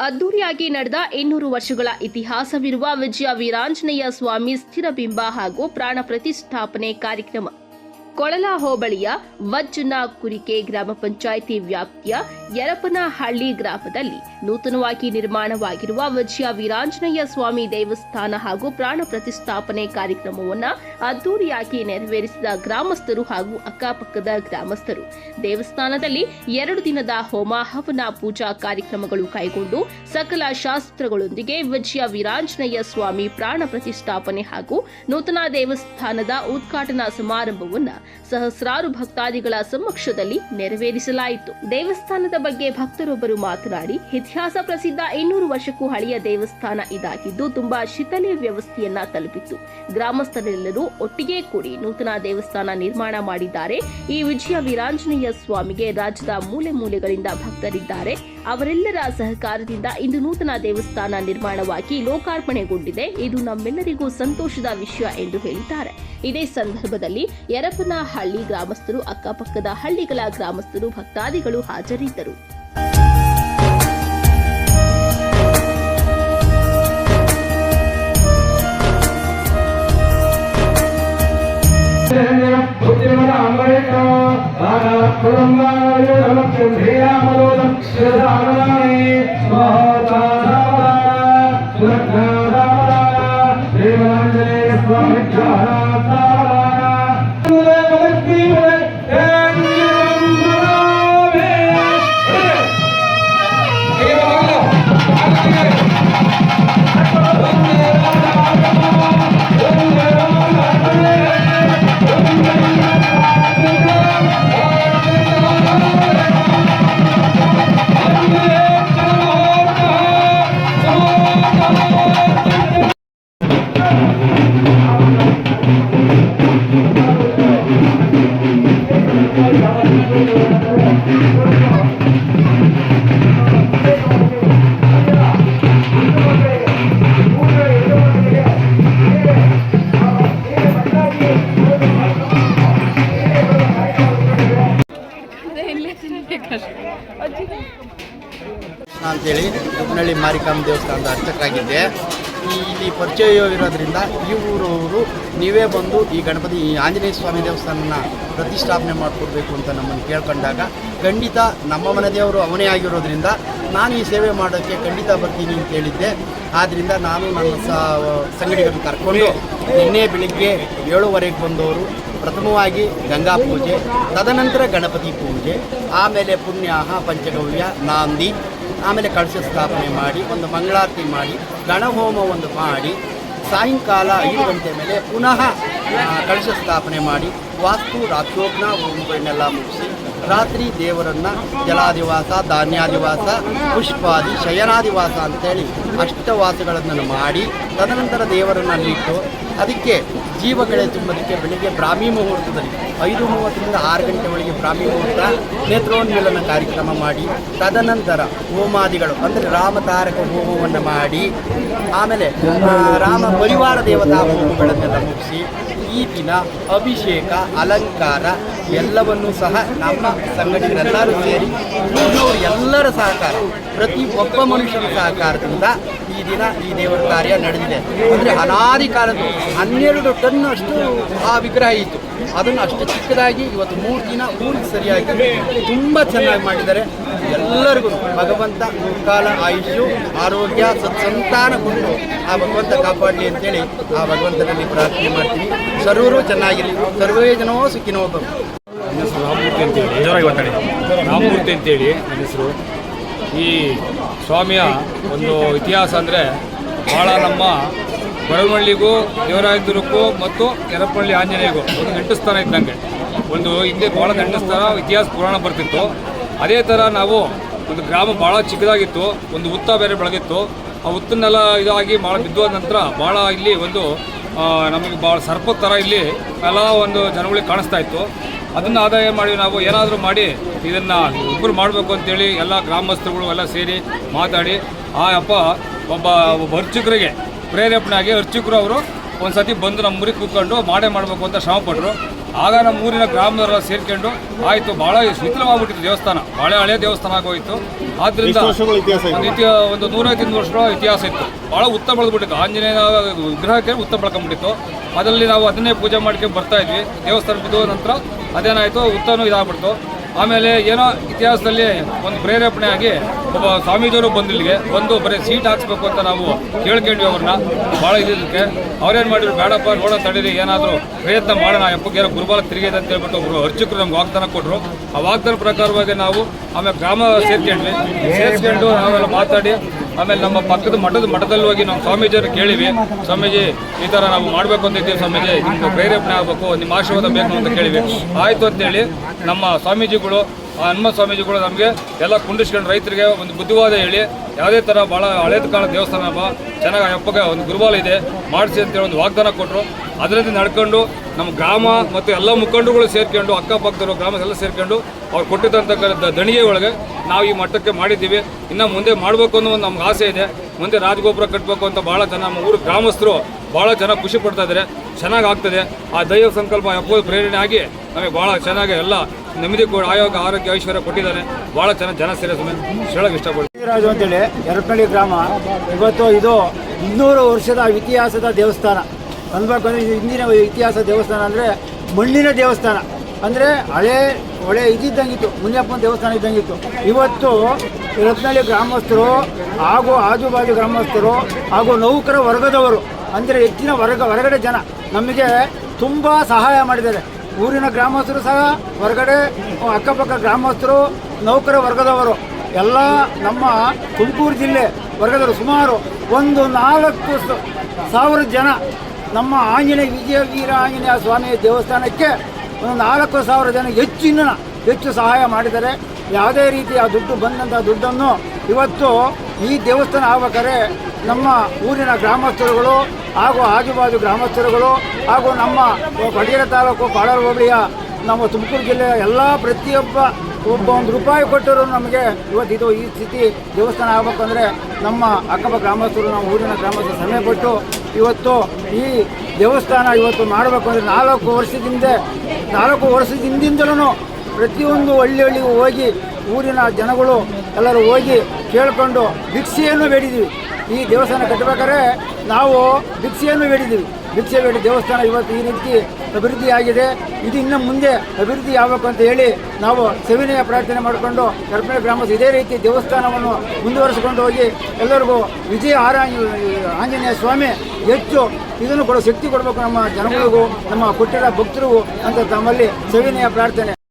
ಅದ್ದೂರಿಯಾಗಿ ನಡೆದ ಇನ್ನೂರು ವರ್ಷಗಳ ಇತಿಹಾಸವಿರುವ ವಿಜಯ ವೀರಾಂಜನೇಯ ಸ್ವಾಮಿ ಸ್ಥಿರಬಿಂಬ ಹಾಗೂ ಪ್ರಾಣ ಪ್ರತಿಷ್ಠಾಪನೆ ಕಾರ್ಯಕ್ರಮ. ಕೊಳಲ ಹೋಬಳಿಯ ವಜ್ಜನ ಕುರಿಕೆ ಗ್ರಾಮ ಪಂಚಾಯಿತಿ ವ್ಯಾಪ್ತಿಯ ಯರಪನಹಳ್ಳಿ ಗ್ರಾಮದಲ್ಲಿ ನೂತನವಾಗಿ ನಿರ್ಮಾಣವಾಗಿರುವ ವಜ್ಯ ವೀರಾಂಜನೇಯ ಸ್ವಾಮಿ ದೇವಸ್ಥಾನ ಹಾಗೂ ಪ್ರಾಣ ಪ್ರತಿಷ್ಠಾಪನೆ ಕಾರ್ಯಕ್ರಮವನ್ನು ಅದ್ದೂರಿಯಾಗಿ ನೆರವೇರಿಸಿದ ಗ್ರಾಮಸ್ಥರು ಹಾಗೂ ಅಕ್ಕಪಕ್ಕದ ಗ್ರಾಮಸ್ಥರು. ದೇವಸ್ಥಾನದಲ್ಲಿ ಎರಡು ದಿನದ ಹೋಮ ಹವನ ಪೂಜಾ ಕಾರ್ಯಕ್ರಮಗಳು ಕೈಗೊಂಡು ಸಕಲ ಶಾಸ್ತ್ರಗಳೊಂದಿಗೆ ವಜ್ಯ ವೀರಾಂಜನೇಯ ಸ್ವಾಮಿ ಪ್ರಾಣ ಪ್ರತಿಷ್ಠಾಪನೆ ಹಾಗೂ ನೂತನ ದೇವಸ್ಥಾನದ ಉದ್ಘಾಟನಾ ಸಮಾರಂಭವನ್ನ ಸಹಸ್ರಾರು ಭಕ್ತಾದಿಗಳ ಸಮಕ್ಷದಲ್ಲಿ ನೆರವೇರಿಸಲಾಯಿತು. ದೇವಸ್ಥಾನದ ಬಗ್ಗೆ ಭಕ್ತರೊಬ್ಬರು ಮಾತನಾಡಿ, ಇತಿಹಾಸ ಪ್ರಸಿದ್ಧ ಇನ್ನೂರು ವರ್ಷಕ್ಕೂ ಹಳೆಯ ದೇವಸ್ಥಾನ ಇದಾಗಿದ್ದು, ತುಂಬಾ ಶಿಥಿಲ ವ್ಯವಸ್ಥೆಯನ್ನ ತಲುಪಿತ್ತು. ಗ್ರಾಮಸ್ಥರೆಲ್ಲರೂ ಒಟ್ಟಿಗೆ ಕೂಡಿ ನೂತನ ದೇವಸ್ಥಾನ ನಿರ್ಮಾಣ ಮಾಡಿದ್ದಾರೆ. ಈ ವಿಜಯ ವೀರಾಂಜನೇಯ ಸ್ವಾಮಿಗೆ ರಾಜ್ಯದ ಮೂಲೆ ಮೂಲೆಗಳಿಂದ ಭಕ್ತರಿದ್ದಾರೆ. ಅವರೆಲ್ಲರ ಸಹಕಾರದಿಂದ ಇಂದು ನೂತನ ದೇವಸ್ಥಾನ ನಿರ್ಮಾಣವಾಗಿ ಲೋಕಾರ್ಪಣೆಗೊಂಡಿದೆ. ಇದು ನಮ್ಮೆಲ್ಲರಿಗೂ ಸಂತೋಷದ ವಿಷಯ ಎಂದು ಹೇಳಿದ್ದಾರೆ. ಇದೇ ಸಂದರ್ಭದಲ್ಲಿ ಯರಪನಹಳ್ಳಿ ಗ್ರಾಮಸ್ಥರು ಅಕ್ಕಪಕ್ಕದ ಹಳ್ಳಿಗಳ ಗ್ರಾಮಸ್ಥರು ಭಕ್ತಾದಿಗಳು ಹಾಜರಿದ್ದರು. ಅಂತೇಳಿ ಉಪ್ಪನಹಳ್ಳಿ ಮಾರಿಕಾಂಬ ದೇವಸ್ಥಾನದ ಅರ್ಚಕರಾಗಿದ್ದೆ. ಇಲ್ಲಿ ಪರಿಚಯ ಇರೋದ್ರಿಂದ ಈ ಊರವರು ನೀವೇ ಬಂದು ಈ ಗಣಪತಿ ಆಂಜನೇಯ ಸ್ವಾಮಿ ದೇವಸ್ಥಾನನ ಪ್ರತಿಷ್ಠಾಪನೆ ಮಾಡಿಕೊಡ್ಬೇಕು ಅಂತ ನಮ್ಮನ್ನು ಕೇಳ್ಕೊಂಡಾಗ ಖಂಡಿತ ನಮ್ಮ ಮನೆ ದೇವರು ಅವನೇ ಆಗಿರೋದ್ರಿಂದ ನಾನು ಈ ಸೇವೆ ಮಾಡೋಕ್ಕೆ ಖಂಡಿತ ಬರ್ತೀನಿ ಅಂತ ಹೇಳಿದ್ದೆ. ಆದ್ದರಿಂದ ನಾನು ನನ್ನ ಸಂಗಡಿಗರನ್ನು ಕರ್ಕೊಂಡು ನಿನ್ನೆ ಬೆಳಿಗ್ಗೆ ಏಳುವರೆಗೆ ಬಂದವರು. ಪ್ರಥಮವಾಗಿ ಗಂಗಾ ಪೂಜೆ, ತದನಂತರ ಗಣಪತಿ ಪೂಜೆ, ಆಮೇಲೆ ಪುಣ್ಯಾಹ ಪಂಚಗವ್ಯ ನಾಂದಿ, ಆಮೇಲೆ ಕಳಶ ಸ್ಥಾಪನೆ ಮಾಡಿ, ಒಂದು ಮಂಗಳಾರತಿ ಮಾಡಿ, ಗಣಹೋಮ ಒಂದು ಮಾಡಿ, ಸಾಯಂಕಾಲ ಐದು ಗಂಟೆ ಮೇಲೆ ಪುನಃ ಕಳಶ ಸ್ಥಾಪನೆ ಮಾಡಿ, ವಾಸ್ತು ರಾತ್ರೋಗ್ನ ಹೋಮಗಳನ್ನೆಲ್ಲ ಮುಗಿಸಿ, ರಾತ್ರಿ ದೇವರನ್ನು ಜಲಾದಿವಾಸ ಧಾನ್ಯಾದಿವಾಸ ಪುಷ್ಪಾದಿ ಶಯನಾದಿವಾಸ ಅಂತೇಳಿ ಅಷ್ಟವಾಸಗಳನ್ನು ಮಾಡಿ, ತದನಂತರ ದೇವರನ್ನು ಅಲ್ಲಿಟ್ಟು ಅದಕ್ಕೆ ಜೀವಗಳೆ ತುಂಬೋದಕ್ಕೆ ಬೆಳಿಗ್ಗೆ ಬ್ರಾಹ್ಮಿ ಮುಹೂರ್ತದಲ್ಲಿ ಐದು ಮೂವತ್ತರಿಂದ ಆರು ಗಂಟೆ ಒಳಗೆ ಬ್ರಾಹ್ಮಿ ಮುಹೂರ್ತ, ನೇತ್ರೋನ್ಮಿಲನ ಕಾರ್ಯಕ್ರಮ ಮಾಡಿ, ತದನಂತರ ಹೋಮಾದಿಗಳು, ಅಂದರೆ ರಾಮತಾರಕ ಹೋಮವನ್ನು ಮಾಡಿ, ಆಮೇಲೆ ರಾಮ ಪರಿವಾರ ದೇವತಾ ಹೋಮಗಳನ್ನೆಲ್ಲ ಮುಗಿಸಿ ಈ ದಿನ ಅಭಿಷೇಕ, ಅಲಂಕಾರ ಎಲ್ಲವನ್ನೂ ಸಹ ನಮ್ಮ ಸಂಘಟನೆಲ್ಲರೂ ಸೇರಿ ಊರಿನವರು ಎಲ್ಲರ ಸಹಕಾರ, ಪ್ರತಿ ಒಬ್ಬ ಮನುಷ್ಯನ ಸಹಕಾರದಿಂದ ಈ ದಿನ ಈ ದೇವರ ಕಾರ್ಯ ನಡೆದಿದೆ. ಅಂದರೆ ಅನಾದಿ ಕಾಲದ್ದು ಹನ್ನೆರಡು ಟನ್ನಷ್ಟು ಆ ವಿಗ್ರಹ ಇತ್ತು. ಅದನ್ನು ಅಷ್ಟು ಚಿಕ್ಕದಾಗಿ ಇವತ್ತು ಮೂರು ದಿನ ಊರಿಗೆ ಸರಿಯಾಗಿ ತುಂಬ ಚೆನ್ನಾಗಿ ಮಾಡಿದ್ದಾರೆ. ಎಲ್ಲರಿಗೂ ಭಗವಂತ ಕಾಲ ಆಯುಷ್ಯು ಆರೋಗ್ಯ ಸತ್ಸಂತಾನ ಕೊಟ್ಟು ಆ ಭಗವಂತ ಕಾಪಾಡಲಿ ಅಂತೇಳಿ ಆ ಭಗವಂತನಲ್ಲಿ ಪ್ರಾರ್ಥನೆ ಮಾಡ್ತೀನಿ. ಸರ್ವರು ಚೆನ್ನಾಗಿರಲಿ ಸರ್ವೇ ಜನೋ ಸುಖಿನೋ ನನ್ನ ಹೆಸರು ರಾಮಮೂರ್ತಿ ಅಂತೇಳಿ. ರಾಮಮೂರ್ತಿ ಅಂತೇಳಿ ನನ್ನ ಹೆಸರು. ಈ ಸ್ವಾಮಿಯ ಒಂದು ಇತಿಹಾಸ ಅಂದರೆ ಭಾಳ ನಮ್ಮ ಬಡವಳ್ಳಿಗೂ ದೇವರಾಯದುರ್ಗಕ್ಕೂ ಮತ್ತು ಎರಪಳ್ಳಿ ಆಂಜನೇಯಗೂ ಒಂದು ನೆಂಟು ಸ್ಥಾನ ಇದ್ದಂಗೆ. ಒಂದು ಹಿಂದೆ ಭಾಳ ನೆಂಟು ಸ್ಥಾನ ಇತಿಹಾಸ ಪುರಾಣ ಬರ್ತಿತ್ತು. ಅದೇ ಥರ ನಾವು ಒಂದು ಗ್ರಾಮ ಭಾಳ ಚಿಕ್ಕದಾಗಿತ್ತು, ಒಂದು ಹುತ್ತ ಬೇರೆ ಬೆಳೆದಿತ್ತು ಆ ಹುತ್ತನ್ನೆಲ್ಲ ಇದಾಗಿ ಭಾಳ ಬಿದ್ದೋದ ನಂತರ ಭಾಳ ಇಲ್ಲಿ ಒಂದು ನಮಗೆ ಭಾಳ ಸರ್ಪದ ಥರ ಇಲ್ಲಿ ಎಲ್ಲ ಒಂದು ಜನಗಳಿಗೆ ಕಾಣಿಸ್ತಾ ಇತ್ತು. ಅದನ್ನು ಆದಾಯ ಮಾಡಿ ನಾವು ಏನಾದರೂ ಮಾಡಿ ಇದನ್ನು ಇಬ್ಬರು ಮಾಡಬೇಕು ಅಂತೇಳಿ ಎಲ್ಲ ಗ್ರಾಮಸ್ಥರುಗಳು ಎಲ್ಲ ಸೇರಿ ಮಾತಾಡಿ, ಆ ಅಪ್ಪ ಒಬ್ಬ ಒಬ್ಬ ಅರ್ಚಕರಿಗೆ ಪ್ರೇರೇಪಣೆ ಆಗಿ ಅರ್ಚಕರು ಅವರು ಒಂದು ಸತಿ ಬಂದು ನಮ್ಮ ಊರಿಗೆ ಕೂತ್ಕೊಂಡು ಮಾಡೇ ಮಾಡಬೇಕು ಅಂತ ಶ್ರಮಪಟ್ಟರು ಆಗ ನಮ್ಮ ಊರಿನ ಗ್ರಾಮದವರೆಲ್ಲ ಸೇರ್ಕೊಂಡು ಆಯಿತು ಭಾಳ ಶಿಥಿಲವಾಗ್ಬಿಟ್ಟಿತ್ತು ದೇವಸ್ಥಾನ. ಭಾಳ ಹಳೆಯ ದೇವಸ್ಥಾನ ಆಗೋಯಿತು ಆದ್ದರಿಂದ? ಒಂದು ಇತಿಹಾಸ ಒಂದು ನೂರೈವತ್ತು ವರ್ಷಗಳ ಇತಿಹಾಸ ಇತ್ತು. ಭಾಳ ಉತ್ತ ಬೆಳೆದ್ಬಿಟ್ಟಿತ್ತು. ಆಂಜನೇಯ ವಿಗ್ರಹಕ್ಕೆ ಉತ್ತ ಬೆಳ್ಕೊಂಡ್ಬಿಟ್ಟಿತ್ತು ಅದರಲ್ಲಿ ನಾವು ಅದನ್ನೇ ಪೂಜೆ ಮಾಡ್ಕೊಂಡು ಬರ್ತಾ ಇದ್ವಿ. ದೇವಸ್ಥಾನ ಬಿದ್ದು ನಂತರ ಅದೇನಾಯಿತು ಉತ್ತನೂ ಇದಾಗ್ಬಿಡ್ತು. ಆಮೇಲೆ ಏನೋ ಇತಿಹಾಸದಲ್ಲಿ ಒಂದು ಪ್ರೇರೇಪಣೆ ಆಗಿ ಒಬ್ಬ ಸ್ವಾಮೀಜಿಯವರು ಬಂದಿಲ್ಲಿಗೆ ಬಂದು ಬರೀ ಸೀಟ್ ಹಾಕ್ಸ್ಬೇಕು ಅಂತ ನಾವು ಕೇಳ್ಕೊಂಡ್ವಿ ಅವ್ರನ್ನ. ಭಾಳ ಇದಕ್ಕೆ. ಅವ್ರೇನು ಮಾಡಿದ್ರು, ಬೇಡಪ್ಪ, ನೋಡೋ ತಡೀರಿ, ಏನಾದರೂ ಪ್ರಯತ್ನ ಮಾಡೋಣ ಎಪ್ಪಗೆ ಏನೋ ಗುರುಬಾಲ ತಿರುಗಿದೆ ಅಂತ ಹೇಳ್ಬಿಟ್ಟು ಒಬ್ಬರು ಅರ್ಚಕರು ನಮ್ಗೆ ವಾಗ್ದಾನ ಕೊಟ್ಟರು ಆ ವಾಗ್ದಾನ ಪ್ರಕಾರವಾಗಿ ನಾವು ಆಮೇಲೆ ಗ್ರಾಮ ಸೇರ್ಕೊಂಡ್ವಿ. ಸೇರಿಸ್ಕೊಂಡು ನಾವೆಲ್ಲ ಮಾತಾಡಿ ಆಮೇಲೆ ನಮ್ಮ ಪಕ್ಕದ ಮಠದ ಮಠದಲ್ಲಿ ಹೋಗಿ ನಾವು ಸ್ವಾಮೀಜಿಯವ್ರು ಕೇಳಿವಿ, ಸ್ವಾಮೀಜಿ, ಈ ಥರ ನಾವು ಮಾಡಬೇಕು ಅಂತ ಇದ್ದೀವಿ ಸ್ವಾಮೀಜಿ, ನಿಮ್ಗೆ ಪ್ರೇರೇಪಣೆ ಆಗಬೇಕು, ನಿಮ್ಮ ಆಶೀರ್ವಾದ ಬೇಕು ಅಂತ ಕೇಳಿವಿ. ಆಯಿತು ಅಂತೇಳಿ ನಮ್ಮ ಸ್ವಾಮೀಜಿಗಳು ಹನುಮ ಸ್ವಾಮೀಜಿಗಳು ನಮಗೆ ಎಲ್ಲ ಕುಂಡಿಸ್ಕೊಂಡು ರೈತರಿಗೆ ಒಂದು ಬುದ್ಧಿವಾದ ಹೇಳಿ ಯಾವುದೇ ಥರ ಭಾಳ ಹಳೇದ ಕಾಲ ದೇವಸ್ಥಾನ ಹಬ್ಬ ಚೆನ್ನಾಗಿ ಅಪ್ಪಗೆ ಒಂದು ಗುರುಬಾಲ ಇದೆ, ಮಾಡಿಸಿ ಅಂತೇಳಿ ಒಂದು ವಾಗ್ದಾನ ಕೊಟ್ಟರು ಅದರಿಂದ ನಡ್ಕೊಂಡು ನಮ್ಮ ಗ್ರಾಮ ಮತ್ತು ಎಲ್ಲ ಮುಖಂಡರುಗಳು ಸೇರ್ಕೊಂಡು, ಅಕ್ಕಪಕ್ಕದವರು ಗ್ರಾಮದೆಲ್ಲ ಸೇರ್ಕೊಂಡು ಅವ್ರು ಕೊಟ್ಟಿದ್ದಂಥ ದಣಿಗೆ ಒಳಗೆ ನಾವು ಈ ಮಟ್ಟಕ್ಕೆ ಮಾಡಿದ್ದೀವಿ. ಇನ್ನು ಮುಂದೆ ಮಾಡಬೇಕು ಅನ್ನೋ ಒಂದು ನಮ್ಗೆ ಆಸೆ ಇದೆ. ಮುಂದೆ ರಾಜಗೋಪುರ ಕಟ್ಟಬೇಕು ಅಂತ ಭಾಳ ಜನ ನಮ್ಮ ಊರು ಗ್ರಾಮಸ್ಥರು ಭಾಳ ಚೆನ್ನಾಗಿ ಖುಷಿ ಪಡ್ತಾ ಇದ್ದಾರೆ. ಚೆನ್ನಾಗಿ ಆಗ್ತದೆ. ಆ ದೈವ ಸಂಕಲ್ಪ ಎಪ್ಪೋದು ಪ್ರೇರಣೆ ಆಗಿ ನಮಗೆ ಭಾಳ ಚೆನ್ನಾಗಿ ಎಲ್ಲ ನೆಮ್ಮದಿ ಕೂಡ ಆಯೋಗ ಆರೋಗ್ಯ ಐಶ್ವರ್ಯ ಕೊಟ್ಟಿದ್ದಾರೆ. ಭಾಳ ಚೆನ್ನಾಗಿ ಜನ ಸೇರೋ ಹೇಳೋಕೆ ಇಷ್ಟಪಡ್ತೀನಿ. ರಾಜು ಅಂತೇಳಿ ಎರಪಳ್ಳಿ ಗ್ರಾಮ. ಇವತ್ತು ಇದು ಇನ್ನೂರು ವರ್ಷದ ಇತಿಹಾಸದ ದೇವಸ್ಥಾನ. ಅನ್ಬೇಕಂದ್ರೆ ಹಿಂದಿನ ಇತಿಹಾಸ ದೇವಸ್ಥಾನ ಅಂದರೆ ಮಣ್ಣಿನ ದೇವಸ್ಥಾನ. ಅಂದರೆ ಹಳೆ ಹೊಳೆ ಇದ್ದಿದ್ದಂಗಿತ್ತು ಮುನಿಯಪ್ಪನ ದೇವಸ್ಥಾನ ಇದ್ದಂಗಿತ್ತು. ಇವತ್ತು ರತ್ನಳ್ಳಿ ಗ್ರಾಮಸ್ಥರು ಹಾಗೂ ಆಜುಬಾಜು ಗ್ರಾಮಸ್ಥರು ಹಾಗೂ ನೌಕರ ವರ್ಗದವರು ಅಂದರೆ ಹೆಚ್ಚಿನ ವರ್ಗ ಹೊರಗಡೆ ಜನ ನಮಗೆ ತುಂಬ ಸಹಾಯ ಮಾಡಿದ್ದಾರೆ. ಊರಿನ ಗ್ರಾಮಸ್ಥರು ಸಹ, ಹೊರಗಡೆ ಅಕ್ಕಪಕ್ಕ ಗ್ರಾಮಸ್ಥರು, ನೌಕರ ವರ್ಗದವರು, ಎಲ್ಲ ನಮ್ಮ ತುಮಕೂರು ಜಿಲ್ಲೆ ವರ್ಗದವರು ಸುಮಾರು ಒಂದು ನಾಲ್ಕು ಸಾವಿರ ಜನ ನಮ್ಮ ಆಂಜನೇಯ ವಿಜಯ ವೀರ ಆಂಜನೇಯ ಸ್ವಾಮಿ ದೇವಸ್ಥಾನಕ್ಕೆ ಒಂದು ನಾಲ್ಕು ಸಾವಿರ ಜನ ಹೆಚ್ಚಿನ ಹೆಚ್ಚು ಸಹಾಯ ಮಾಡಿದ್ದಾರೆ. ಯಾವುದೇ ರೀತಿಯ ದುಡ್ಡು ಬಂದಂಥ ದುಡ್ಡನ್ನು ಇವತ್ತು ಈ ದೇವಸ್ಥಾನ ಆಗ್ಬೇಕಾದ್ರೆ ನಮ್ಮ ಊರಿನ ಗ್ರಾಮಸ್ಥರುಗಳು ಹಾಗೂ ಆಜುಬಾಜು ಗ್ರಾಮಸ್ಥರುಗಳು ಹಾಗೂ ನಮ್ಮ ಕೊಡಗೇರಿ ತಾಲೂಕು ಕಾಳೂರು ಹೋಬಳಿಯ ನಮ್ಮ ತುಮಕೂರು ಜಿಲ್ಲೆಯ ಎಲ್ಲ ಪ್ರತಿಯೊಬ್ಬ ಒಬ್ಬ ಒಂದು ರೂಪಾಯಿ ಕೊಟ್ಟರು ನಮಗೆ ಇವತ್ತು ಇದು ಈ ಸ್ಥಿತಿ ದೇವಸ್ಥಾನ ಆಗಬೇಕು ನಮ್ಮ ಅಕ್ಕಪಕ್ಕ ಗ್ರಾಮಸ್ಥರು, ನಮ್ಮ ಊರಿನ ಗ್ರಾಮಸ್ಥರು ಸಮಯ ಕೊಟ್ಟು ಇವತ್ತು ಈ ದೇವಸ್ಥಾನ ಇವತ್ತು ಮಾಡಬೇಕು ಅಂದರೆ ನಾಲ್ಕು ವರ್ಷದಿಂದ, ನಾಲ್ಕು ವರ್ಷದ ಹಿಂದಿಂದಲೂ ಪ್ರತಿಯೊಂದು ಹಳ್ಳಿ ಹಳ್ಳಿಗೂ ಹೋಗಿ ಊರಿನ ಜನಗಳು ಎಲ್ಲರೂ ಹೋಗಿ ಕೇಳಿಕೊಂಡು ಭಿಕ್ಷೆಯನ್ನು ಬೇಡಿದ್ದೀವಿ. ಈ ದೇವಸ್ಥಾನ ಕಟ್ಟಬೇಕಾದ್ರೆ ನಾವು ಭಿಕ್ಷೆಯನ್ನು ಬೇಡಿದ್ದೀವಿ. ಭಿಕ್ಷೆ ಬೇಡಿ ದೇವಸ್ಥಾನ ಇವತ್ತು ಈ ರೀತಿ ಅಭಿವೃದ್ಧಿ ಆಗಿದೆ. ಇದು ಇನ್ನು ಮುಂದೆ ಅಭಿವೃದ್ಧಿ ಆಗಬೇಕು ಅಂತ ಹೇಳಿ ನಾವು ಸವಿನಯ ಪ್ರಾರ್ಥನೆ ಮಾಡಿಕೊಂಡು ಕರ್ಪಣೆ ಗ್ರಾಮದ ಇದೇ ರೀತಿ ದೇವಸ್ಥಾನವನ್ನು ಮುಂದುವರಿಸಿಕೊಂಡು ಹೋಗಿ ಎಲ್ಲರಿಗೂ ವಿಜಯ ಆರ ಆಂಜನೇಯ ಸ್ವಾಮಿ ಹೆಚ್ಚು ಇದನ್ನು ಕೊಡೋ ಶಕ್ತಿ ಕೊಡಬೇಕು ನಮ್ಮ ಜನಗಳಿಗೂ, ನಮ್ಮ ಕೊಟ್ಟಿರೋ ಭಕ್ತರಿಗೂ ಅಂತ ತಮ್ಮಲ್ಲಿ ಸವಿನಯ ಪ್ರಾರ್ಥನೆ.